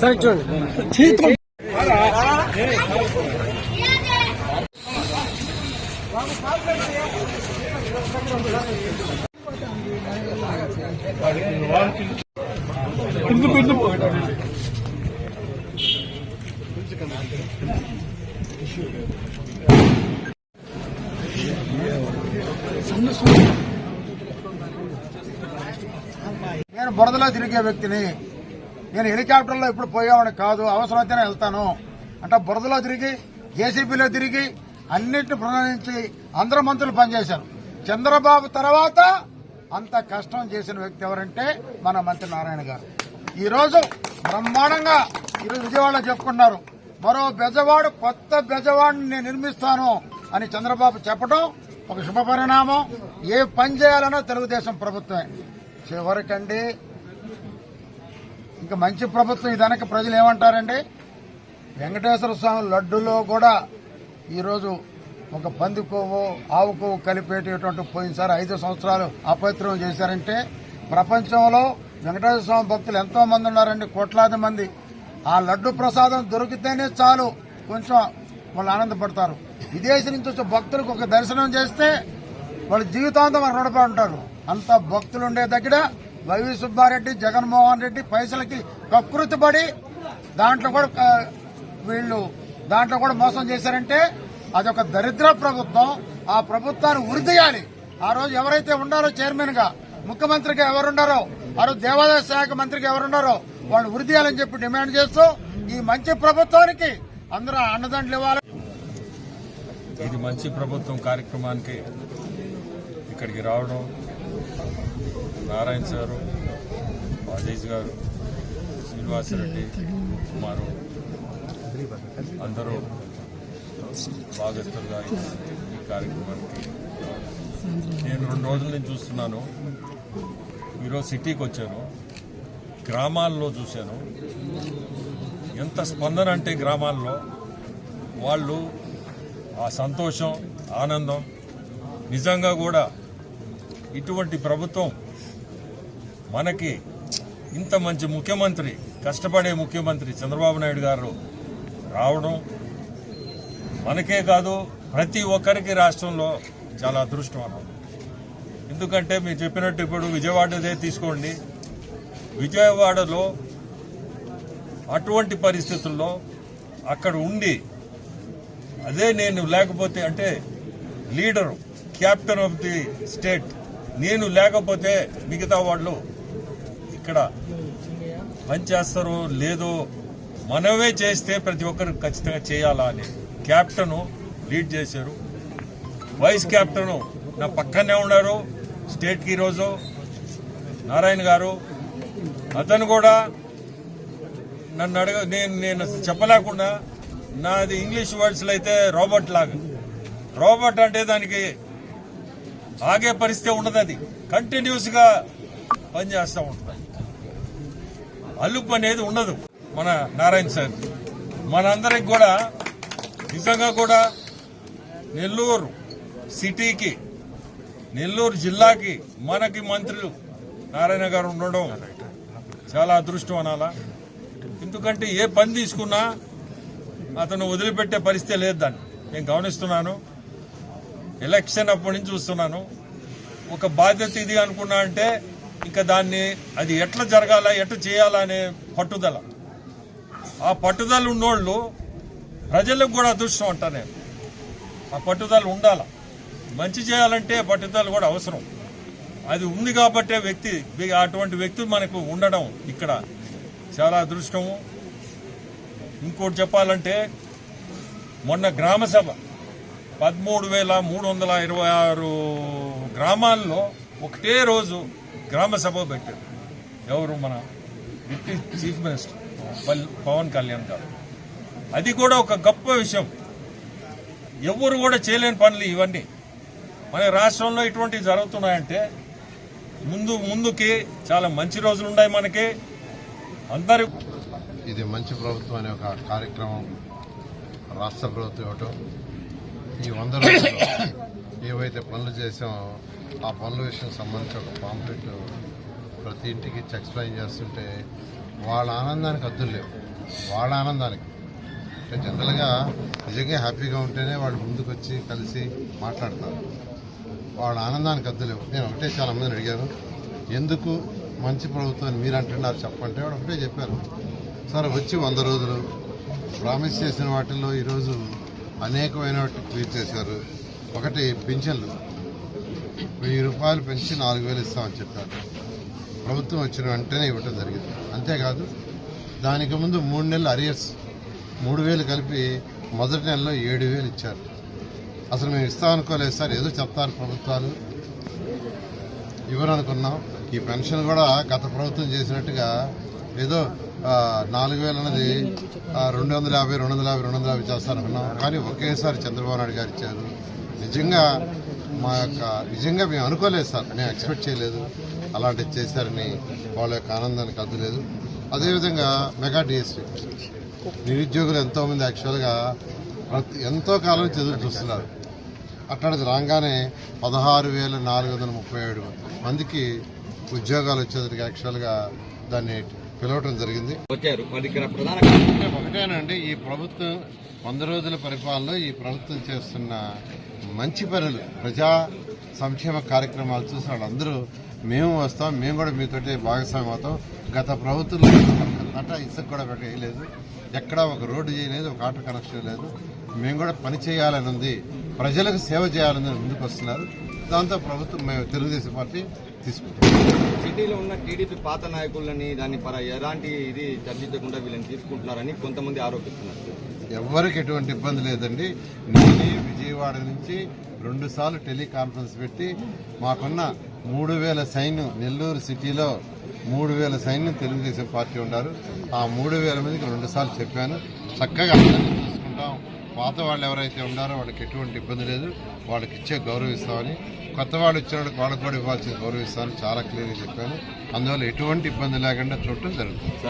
సరే చూడండి నేను బురదలో తిరిగే వ్యక్తిని. నేను హెలికాప్టర్లో ఇప్పుడు పోయేవాడిని కాదు. అవసరమైతేనే వెళ్తాను. అంటే బురదలో తిరిగి జేసీబీలో తిరిగి అన్నింటిని ప్రణాళించి అందరు మంత్రులు పనిచేశారు. చంద్రబాబు తర్వాత అంత కష్టం చేసిన వ్యక్తి ఎవరంటే మన మంత్రి నారాయణ గారు. ఈరోజు బ్రహ్మాండంగా ఈరోజు విజయవాడలో చెప్పుకున్నారు మరో బెజవాడు కొత్త బెజవాడిని నేను నిర్మిస్తాను అని చంద్రబాబు చెప్పడం ఒక శుభ పరిణామం. ఏ పని చేయాలన్నా తెలుగుదేశం ప్రభుత్వమే. చివరికండి ఇంకా మంచి ప్రభుత్వం ఇదనక ప్రజలు ఏమంటారండి? వెంకటేశ్వర స్వామి లడ్డులో కూడా ఈరోజు ఒక పంది కొవ్వు ఆవు కొవ్వు కలిపేటటువంటి పోయినసారి ఐదు సంవత్సరాలు అపవిత్రం చేశారంటే ప్రపంచంలో వెంకటేశ్వర స్వామి భక్తులు ఎంతో మంది ఉన్నారండి కోట్లాది మంది. ఆ లడ్డు ప్రసాదం దొరికితేనే చాలు. కొంచెం వాళ్ళు ఆనందపడతారు. విదేశీ నుంచి వచ్చే భక్తులకు ఒక దర్శనం చేస్తే వాళ్ళ జీవితాంతం వాళ్ళు రుణపడి ఉంటారు. అంత భక్తులు ఉండే దగ్గర వైవి సుబ్బారెడ్డి జగన్మోహన్ రెడ్డి పైసలకి కకృతి పడి దాంట్లో కూడా వీళ్ళు దాంట్లో కూడా మోసం చేశారంటే అదొక దరిద్ర ప్రభుత్వం. ఆ ప్రభుత్వాన్ని ఉరిదీయాలి ఆ రోజు ఎవరైతే ఉండారో చైర్మన్గా ముఖ్యమంత్రిగా ఎవరున్నారో ఆ రోజు దేవాదాయ శాఖ మంత్రిగా ఎవరున్నారో వాళ్ళు ఉరిదీయాలని చెప్పి డిమాండ్ చేస్తూ ఈ మంచి ప్రభుత్వానికి అందరూ అన్నదండలు ఇవ్వాలి ఇది మంచి ప్రభుత్వం కార్యక్రమానికి ఇక్కడికి రావడం. నారాయణ సారు రాజేష్ గారు శ్రీనివాసరెడ్డి కుమారు అందరూ భాగస్తులుగా ఈ కార్యక్రమానికి నేను రెండు రోజుల నుంచి చూస్తున్నాను. ఈరోజు సిటీకి వచ్చాను. గ్రామాల్లో చూశాను. ఎంత స్పందన అంటే గ్రామాల్లో వాళ్ళు ఆ సంతోషం ఆనందం. నిజంగా కూడా ఇటువంటి ప్రభుత్వం మనకి ఇంత మంచి ముఖ్యమంత్రి కష్టపడే ముఖ్యమంత్రి చంద్రబాబు నాయుడు గారు రావడం మనకే కాదు ప్రతి ఒక్కరికి రాష్ట్రంలో చాలా అదృష్టం అన్నమాట. ఎందుకంటే మీరు చెప్పినట్టు ఇప్పుడు విజయవాడదే తీసుకోండి. విజయవాడలో అటువంటి పరిస్థితుల్లో అక్కడ ఉండి అదే నేను లేకపోతే అంటే leader captain of the state. నేను లేకపోతే మిగతా వాళ్ళు ఇక్కడ పనిచేస్తారో లేదో మనమే చేస్తే ప్రతి ఒక్కరు ఖచ్చితంగా చేయాలా అని. క్యాప్టెన్ లీడ్ చేశారు. వైస్ క్యాప్టెను నా పక్కనే ఉన్నారు స్టేట్కి ఈరోజు. నారాయణ గారు అతను కూడా నన్ను అడగ నేను నేను చెప్పలేకుండా నాది ఇంగ్లీష్ వర్డ్స్లో అయితే రోబోట్ లాగా. రోబోట్ అంటే దానికి ఆగే పరిస్థితి ఉండదు అది. కంటిన్యూస్గా పనిచేస్తూ ఉంటుంది. అల్లుపు అనేది ఉండదు మన నారాయణ సార్. మనందరికి కూడా నిజంగా కూడా నెల్లూరు సిటీకి నెల్లూరు జిల్లాకి మనకి మంత్రులు నారాయణ గారు ఉండడం చాలా అదృష్టం అనాలా? ఎందుకంటే ఏ పని తీసుకున్నా అతను వదిలిపెట్టే పరిస్థితి లేదు దాన్ని నేను గమనిస్తున్నాను. ఎలక్షన్ అప్పటి నుంచి చూస్తున్నాను. ఒక బాధ్యత ఇది అనుకున్నా అంటే ఇంకా దాన్ని అది ఎట్లా జరగాల ఎట్లా చేయాలా అనే పట్టుదల. ఆ పట్టుదల ఉన్నోళ్ళు ప్రజలకు కూడా అదృష్టం అంటా నేను. ఆ పట్టుదల ఉండాల. మంచి చేయాలంటే పట్టుదల కూడా అవసరం. అది ఉంది కాబట్టే వ్యక్తి అటువంటి వ్యక్తి మనకు ఉండడం ఇక్కడ చాలా అదృష్టము. ఇంకోటి చెప్పాలంటే మొన్న గ్రామ సభ పదమూడు వేల మూడు వందల ఇరవై ఆరు గ్రామాల్లో ఒకటే రోజు గ్రామ సభ పెట్టారు. ఎవరు? మన deputy chief minister Pawan Kalyan garu. అది కూడా ఒక గొప్ప విషయం. ఎవరు కూడా చేయలేని పనులు ఇవన్నీ. మన రాష్ట్రంలో ఇటువంటివి జరుగుతున్నాయంటే ముందు ముందుకి చాలా మంచి రోజులు ఉన్నాయి మనకి. అందరి ఇది మంచి ప్రభుత్వం అనే ఒక కార్యక్రమం రాష్ట్ర ప్రభుత్వం ఇవ్వటం. ఈ వంద రోజుల్లో ఏవైతే పనులు చేసామో ఆ పనుల విషయం సంబంధించి ఒక పాంప్లెట్ ప్రతి ఇంటికి ఎక్స్ప్లెయిన్ చేస్తుంటే వాళ్ళ ఆనందానికి అద్దులు లేవు. వాళ్ళ ఆనందానికి. అంటే జనరల్గా నిజంగా హ్యాపీగా ఉంటేనే వాళ్ళు ముందుకు వచ్చి కలిసి మాట్లాడతారు. వాళ్ళ ఆనందానికి అద్దులేవు నేను ఒకటే చాలా మందిని అడిగాను. ఎందుకు మంచి ప్రభుత్వాన్ని మీరు అంటున్నారు చెప్పంటే వాడు ఒకటే చెప్పారు. సార్ వచ్చి వంద రోజులు. ప్రామిస్ చేసిన వాటిల్లో ఈరోజు అనేకమైన వాటిని క్లియర్ చేశారు. ఒకటి పింఛన్లు. వెయ్యి రూపాయలు పెంచి నాలుగు వేలు ఇస్తామని చెప్పారు. ప్రభుత్వం వచ్చిన వెంటనే ఇవ్వటం జరిగింది. అంతేకాదు దానికి ముందు మూడు నెలలు అరియర్స్ మూడు వేలు కలిపి మొదటి నెలలో ఏడు వేలు ఇచ్చారు. అసలు మేము ఇస్తామనుకోలేదు సార్ ఏదో చెప్తారు ప్రభుత్వాలు. ఇవ్వరనుకున్నాం. ఈ పెన్షన్ కూడా గత ప్రభుత్వం చేసినట్టుగా ఏదో నాలుగు వేలు అన్నది రెండు వందల యాభై రెండు వందల యాభై రెండు వందల యాభై చేస్తారనుకున్నాం కానీ ఒకేసారి చంద్రబాబు నాయుడు గారు ఇచ్చారు. నిజంగా మా యొక్క నిజంగా మేము అనుకోలేదు సార్. మేము ఎక్స్పెక్ట్ చేయలేదు. అలాంటివి చేశారని వాళ్ళ యొక్క ఆనందానికి అద్దలేదు అదేవిధంగా మెగా డిఎస్పీ. నిరుద్యోగులు ఎంతోమంది యాక్చువల్గా ప్రతి ఎంతో కాలం చదువు చూస్తున్నారు. అట్లాంటిది రాగానే పదహారు వేల నాలుగు వందల ముప్పై ఏడు మందికి ఉద్యోగాలు వచ్చేసరికి యాక్చువల్గా దాన్ని పిలవటం జరిగింది. వచ్చారు. ఒకటేనండి ఈ ప్రభుత్వం వంద రోజుల పరిపాలనలో ఈ ప్రభుత్వం చేస్తున్న మంచి పనులు ప్రజా సంక్షేమ కార్యక్రమాలు చూసి వాళ్ళందరూ మేము వస్తాం మేము కూడా మీతోటి భాగస్వామ్యం అవుతాం. గత ప్రభుత్వంలో అట్ట ఇసుక కూడా పెట్టలేదు ఎక్కడా ఒక రోడ్డు చేయలేదు ఒక ఆటో కనెక్షన్ లేదు. మేము కూడా పని చేయాలని ఉంది. ప్రజలకు సేవ చేయాలని ముందుకు వస్తున్నారు. దాంతో ప్రభుత్వం మేము తెలుగుదేశం పార్టీ తీసుకుంటాం. సిటీలో ఉన్న టీడీపీ పాత నాయకులని దాన్ని పర ఎలాంటి ఇది చర్చించకుండా వీళ్ళని తీసుకుంటున్నారని కొంతమంది ఆరోపిస్తున్నారు. ఎవరికి ఎటువంటి ఇబ్బంది లేదండి. నేనే విజయవాడ నుంచి రెండు సార్లు టెలికాన్ఫరెన్స్ పెట్టి మాకున్న మూడు వేల సైన్యం నెల్లూరు సిటీలో మూడు వేల సైన్యం తెలుగుదేశం పార్టీ ఉన్నారు. ఆ మూడు వేల మందికి రెండు సార్లు చెప్పాను. చక్కగా అందరినీ చూసుకుంటాం. పాత వాళ్ళు ఎవరైతే ఉన్నారో వాళ్ళకి ఎటువంటి ఇబ్బంది లేదు. వాళ్ళకి ఇచ్చే గౌరవిస్తామని కొత్త వాళ్ళు ఇచ్చిన వాళ్ళకి కూడా ఇవ్వాల్సిన గౌరవిస్తామని చాలా క్లియర్గా చెప్పాను. అందువల్ల ఎటువంటి ఇబ్బంది లేకుండా చూడటం జరుగుతుంది.